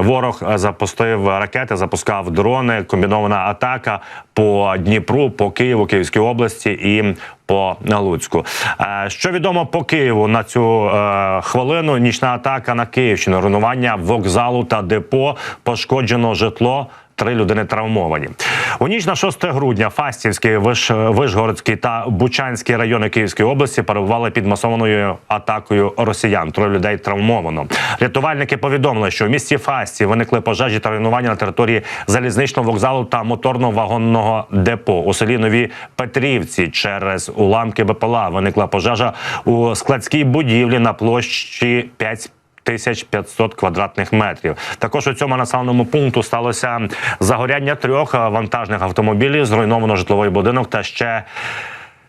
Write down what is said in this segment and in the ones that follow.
ворог запустив ракети, запускав дрони. Комбінована атака по Дніпру, по Києву, Київській області і по Луцьку. Е, Що відомо по Києву на цю е, хвилину? Нічна атака на Київщину, руйнування вокзалу та депо, пошкоджено житло. Три людини травмовані у ніч на 6 грудня. Фастівський, Виш, Вишгородський та Бучанський райони Київської області перебували під масованою атакою росіян. Троє людей травмовано. Рятувальники повідомили, що в місті Фасті виникли пожежі та руйнування на території залізничного вокзалу та моторно-вагонного депо у селі Нові Петрівці. Через уламки БПЛА виникла пожежа у складській будівлі на площі 5 1500 квадратних метрів. Також у цьому населеному пункту сталося загоряння трьох е, вантажних автомобілів, зруйновано житловий будинок та ще.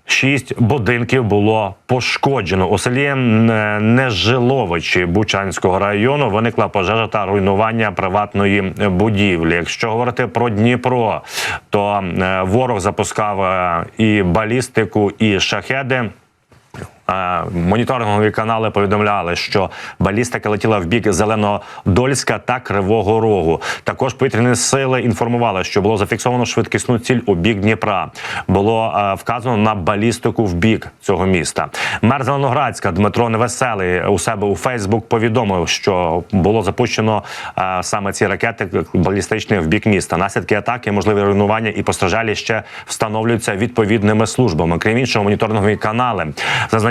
Шість будинків було пошкоджено у селі е, Нежиловичі Бучанського району. Виникла пожежа та руйнування приватної будівлі. Якщо говорити про Дніпро, то е, ворог запускав і балістику, і шахеди. Моніторингові канали повідомляли, що балістика летіла в бік Зеленодольська та Кривого Рогу. Також повітряні сили інформували, що було зафіксовано швидкісну ціль у бік Дніпра. Було е, вказано на балістику в бік цього міста. Мер Зеленоградська Дмитро Невеселий у себе у Фейсбук повідомив, що було запущено е, саме ці ракети балістичні в бік міста. Наслідки атаки, можливі руйнування і постраждалі ще встановлюються відповідними службами. Крім іншого, моніторингові канали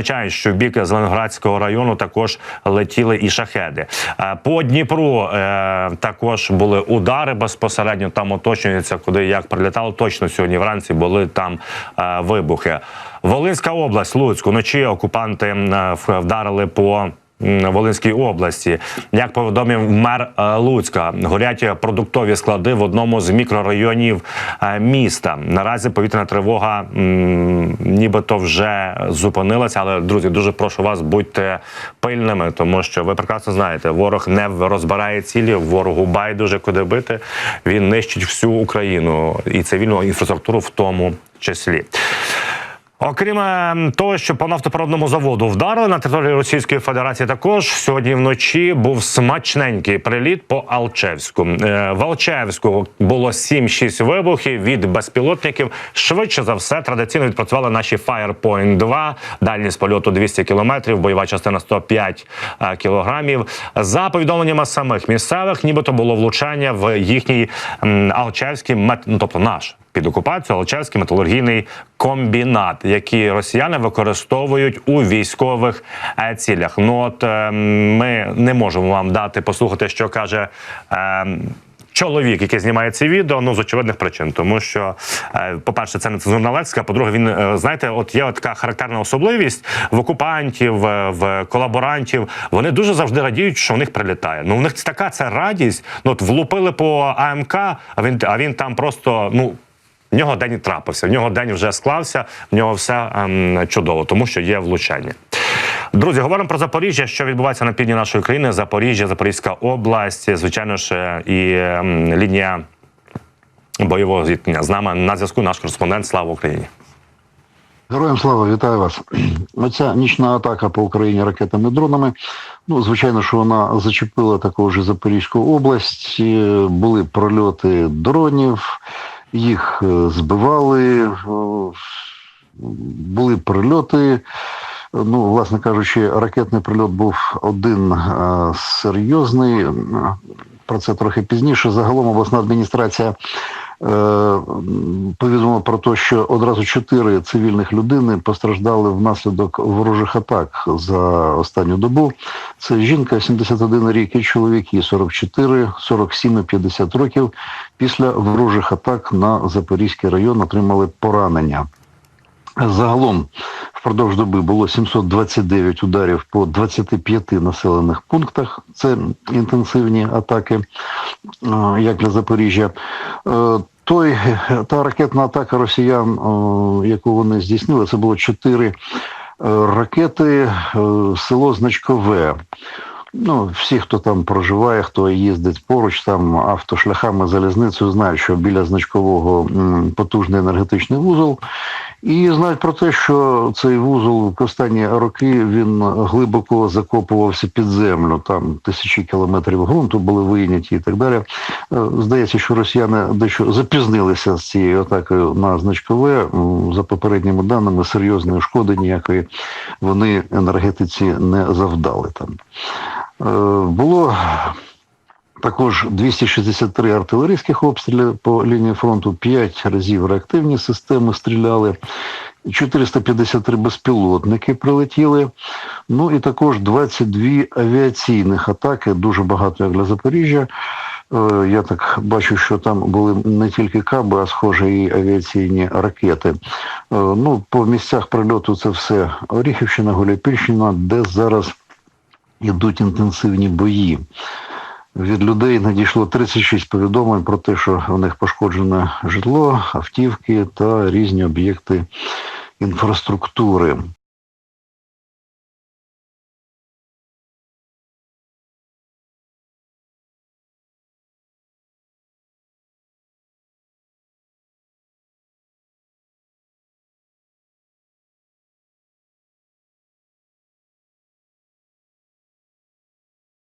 зазначають, що в бік Зеленоградського району також летіли і шахеди. Е, По Дніпру е, також були удари безпосередньо. Там уточнюється, куди як прилітало. Точно сьогодні вранці були там е, вибухи. Волинська область, Луцьк, вночі окупанти вдарили по. Волинській області, як повідомив мер е, Луцька, горять продуктові склади в одному з мікрорайонів е, міста. Наразі повітряна тривога нібито вже зупинилася. Але друзі, дуже прошу вас, будьте пильними, тому що ви прекрасно знаєте, ворог не розбирає цілі, ворогу байдуже куди бити. Він нищить всю Україну і цивільну інфраструктуру в тому числі. Окрім е, того, що по нафтопроводному заводу вдарили на території Російської Федерації, також сьогодні вночі був смачненький приліт по Алчевську. Е, В Алчевську було 7-6 вибухів від безпілотників. Швидше за все, традиційно відпрацювали наші Firepoint 2, дальність польоту 200 кілометрів, бойова частина 105 е, кілограмів. За повідомленнями самих місцевих, нібито було влучання в їхній м, Алчевський мет, ну тобто наш під окупацію Алчевський металургійний комбінат, який росіяни використовують у військових е, цілях. Ну от е, ми не можемо вам дати послухати, що каже. е, Чоловік, який знімає ці відео, ну з очевидних причин, тому що, по-перше, це не цензурна лексика. По-друге, він знаєте, от є така характерна особливість в окупантів, в колаборантів. Вони дуже завжди радіють, що в них прилітає. Ну в них така це радість. Ну от влупили по АМК, а він а він там просто ну. В нього день трапився, в нього день вже склався, в нього все ем, чудово, тому що є влучання. Друзі, говоримо про Запоріжжя, що відбувається на півдні нашої країни. Запоріжжя, Запорізька область, звичайно ж, е, і ем, лінія бойового зіткнення. З нами на зв'язку наш кореспондент. Слава Україні! Героям слава, вітаю вас. Оця нічна атака по Україні ракетами і дронами. Ну, звичайно, що вона зачепила також і Запорізьку область. Е, Були прольоти дронів, їх е, збивали, е, були прильоти. Ну, власне кажучи, ракетний прильот був один е, серйозний. Про це трохи пізніше. Загалом обласна адміністрація е, повідомила про те, що одразу чотири цивільних людини постраждали внаслідок ворожих атак за останню добу. Це жінка 71 рік і чоловік їй 44, 47 і 50 років. Після ворожих атак на Запорізький район отримали поранення. Загалом впродовж доби було 729 ударів по 25 населених пунктах. Це інтенсивні атаки, е, як для Запоріжжя. Е, Той та ракетна атака росіян, е, яку вони здійснили, це було чотири ракети, село Значкове. Ну, всі, хто там проживає, хто їздить поруч там автошляхами залізницею, знають, що біля значкового потужний енергетичний вузол. І знають про те, що цей вузол в останні роки він глибоко закопувався під землю. Там тисячі кілометрів ґрунту були вийняті і так далі. Е, Здається, що росіяни дещо запізнилися з цією атакою на значкове. За попередніми даними, серйозної шкоди ніякої вони енергетиці не завдали там. Е, Було також 263 артилерійських обстріли по лінії фронту, 5 разів реактивні системи стріляли, 453 безпілотники прилетіли. Ну і також 22 авіаційних атаки, дуже багато як для Запоріжжя. Е, Я так бачу, що там були не тільки каби, а схоже і авіаційні ракети. Е, Ну, по місцях прильоту це все Оріхівщина, Гуляйпільщина, де зараз йдуть інтенсивні бої. Від людей надійшло 36 повідомлень про те, що в них пошкоджене житло, автівки та різні об'єкти інфраструктури.